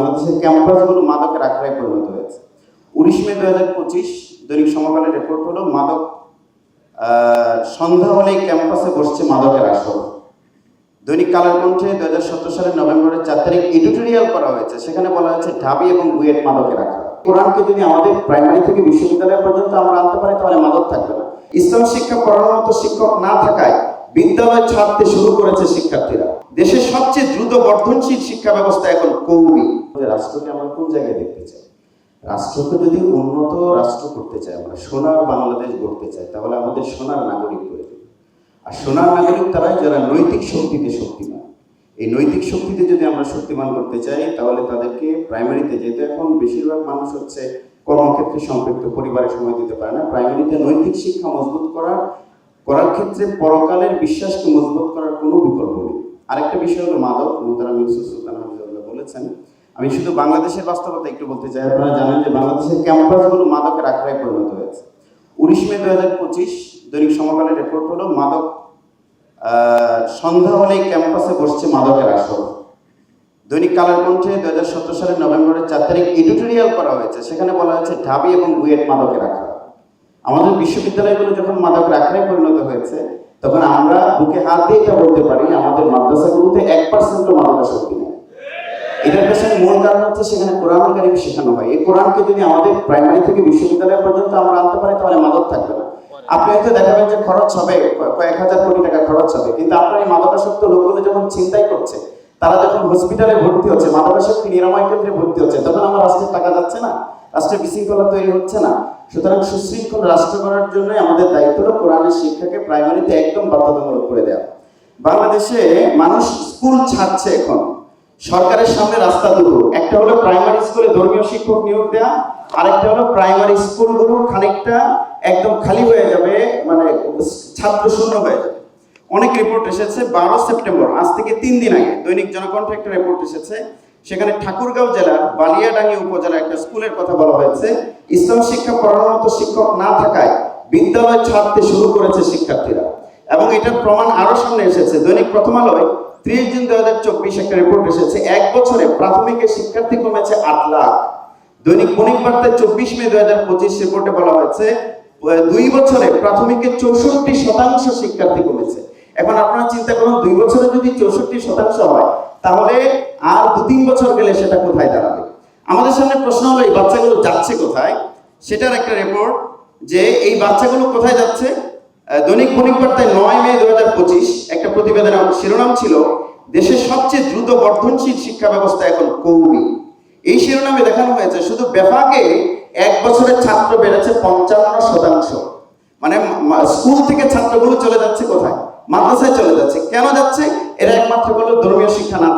বাংলাদেশের ক্যাম্পাসগুলো মাদকের আখড়ায় পরিণত হয়েছে। উনিশ মে দু হাজার পঁচিশ দৈনিক সমকালের রিপোর্ট হলো, মাদক সন্ধ্যা হলেই ক্যাম্পাসে বসছে মাদকের আসর। দৈনিক কালার কণ্ঠে দু হাজার সতেরো সালের নভেম্বরের চার তারিখ এডিটোরিয়াল করা হয়েছে। সেখানে বলা হয়েছে, ঢাবি এবং বুয়েট মাদকের আখড়া। কোরআনকে যদি আমাদের প্রাইমারি থেকে বিশ্ববিদ্যালয় পর্যন্ত আমরা আনতে পারি, তাহলে মাদক থাকবে না। ইসলাম শিক্ষা পড়ানোর মতো শিক্ষক না থাকায় বিদ্যালয় ছাড়তে শুরু করেছে শিক্ষার্থীরা। দেশের সবচেয়ে দ্রুত বর্ধনশীল শিক্ষা ব্যবস্থা এখন কৌমি। রাষ্ট্রকে আমরা কোন জায়গায় দেখতে চাই? রাষ্ট্রকে যদি উন্নত রাষ্ট্র করতে চাই, আমরা সোনার বাংলাদেশ গড়তে চাই, তাহলে আমাদের সোনার নাগরিক প্রয়োজন আর সোনার নাগরিক তারাই যারা নৈতিক শক্তিতে শক্তিমান। এই নৈতিক শক্তিতে যদি আমরা শক্তিমান করতে চাই, তাহলে তাদেরকে প্রাইমারিতে যেহেতু এখন বেশিরভাগ মানুষ হচ্ছে কর্মক্ষেত্রে সম্পৃক্ত পরিবারে সময় দিতে পারে না প্রাইমারিতে নৈতিক শিক্ষা মজবুত করার করার ক্ষেত্রে পরকালের বিশ্বাসকে মজবুত করার কোনো বিকল্প নেই। আরেকটা বিষয় হলো মাদক মোহতারাম ইউসুফ সুলতান বলেছেন আমি শুধু বাংলাদেশের বাস্তবতা একটু বলতে চাই, আপনারা জানেন যে বাংলাদেশের ক্যাম্পাসগুলো মাদকের আখড়ায় পরিণত হয়েছে। উনিশ মে দু হাজার পঁচিশ দৈনিক সমকালের রিপোর্ট হলো মাদক সন্ধ্যা হলেই ক্যাম্পাসে বসছে মাদকের আসর। দৈনিক কালার কণ্ঠে দু হাজার সতেরো সালের নভেম্বরের চার তারিখ এডিটোরিয়াল করা হয়েছে। সেখানে বলা হয়েছে ঢাবি এবং বুয়েট মাদকের আখড়া। আমাদের বিশ্ববিদ্যালয়গুলো যখন মাদকের আখড়ায় পরিণত হয়েছে, তখন আমরা বুকে হাত দিয়ে এটা বলতে পারি, আমাদের মাদ্রাসাগুলোতে এক পার্সেন্টও মাদকাসক্তি নেই। এটার পেছনে মূল কারণ হচ্ছে সেখানে কোরআন কারিম শেখানো হয়। এই কোরআনকে যদি আমাদের প্রাইমারি থেকে বিশ্ববিদ্যালয় পর্যন্ত আমরা আনতে পারি, তাহলে মাদক থাকবে না। আপনি হয়তো দেখাবেন যে খরচ হবে কয়েক হাজার কোটি টাকা খরচ হবে, কিন্তু আপনার এই মাদকাসক্ত লোকগুলো যখন চিন্তাই করছে, তারা যখন হসপিটালে ভর্তি হচ্ছে, মাদকাসক্তি নিরাময় কেন্দ্রে ভর্তি হচ্ছে, তখন আমার রাষ্ট্রের টাকা যাচ্ছে না? রাষ্ট্রের বিশৃঙ্খলা তৈরি হচ্ছে না? সুতরাং সুশৃঙ্খল রাষ্ট্র করার জন্য আমাদের দায়িত্ব হলো কোরআনের শিক্ষাকে প্রাইমারিতে একদম বাধ্যতামূলক করে দেওয়া। বাংলাদেশে মানুষ স্কুল ছাড়ছে এখন। সরকারের সামনে রাস্তা দুটো একটা হলো প্রাইমারি স্কুলে ধর্মীয় শিক্ষক নিয়োগ দেওয়া আরেকটা হলো প্রাইমারি স্কুলগুলো খানিকটা একদম খালি হয়ে যাবে মানে ছাত্র শূন্য হয়ে যাবে। অনেক রিপোর্ট এসেছে বারো সেপ্টেম্বর, আজ থেকে তিন দিন আগে। দৈনিক জনকণ্ঠে একটা রিপোর্ট এসেছে, সেখানে ঠাকুরগাঁও জেলার বালিয়াডাঙ্গি উপজেলার একটা স্কুলের কথা বলা হয়েছে, ইসলাম শিক্ষা পড়ানোর মতো শিক্ষক না থাকায় বিদ্যালয় ছাড়তে শুরু করেছে শিক্ষার্থীরা। এবং এটার প্রমাণ আরও সামনে এসেছে। দৈনিক প্রথম আলোয় ত্রিশ জুন দুই হাজার চব্বিশ একটা রিপোর্ট এসেছে। এক বছরে প্রাথমিকের শিক্ষার্থী কমেছে আট লাখ। দৈনিক বণিক বার্তায় চব্বিশ মে দু হাজার পঁচিশ রিপোর্টে বলা হয়েছে দুই বছরে প্রাথমিকের চৌষট্টি শতাংশ শিক্ষার্থী কমেছে। এখন আপনারা চিন্তা করুন, দুই বছরে যদি চৌষট্টি শতাংশ হয়, তাহলে আর দু তিন বছর গেলে সেটা কোথায় দাঁড়াবে? আমাদের সামনে প্রশ্ন হলো, এই বাচ্চাগুলো যাচ্ছে কোথায়? সেটার একটা রিপোর্ট যে এই বাচ্চাগুলো কোথায় যাচ্ছে? দৈনিক বণিক নয় মে দু হাজার পঁচিশ একটা প্রতিবেদনের শিরোনাম ছিল, দেশের সবচেয়ে দ্রুত বর্ধনশীল শিক্ষা ব্যবস্থা এখন কৌমি। এই শিরোনামে দেখানো হয়েছে, শুধু বেফাকে এক বছরের ছাত্র বেড়েছে পঞ্চান্ন শতাংশ। মানে স্কুল থেকে ছাত্রগুলো চলে যাচ্ছে কোথায়? মাদ্রাসায় চলে যাচ্ছে। কেন যাচ্ছে? এরা একমাত্র হলো ধর্মীয় শিক্ষা না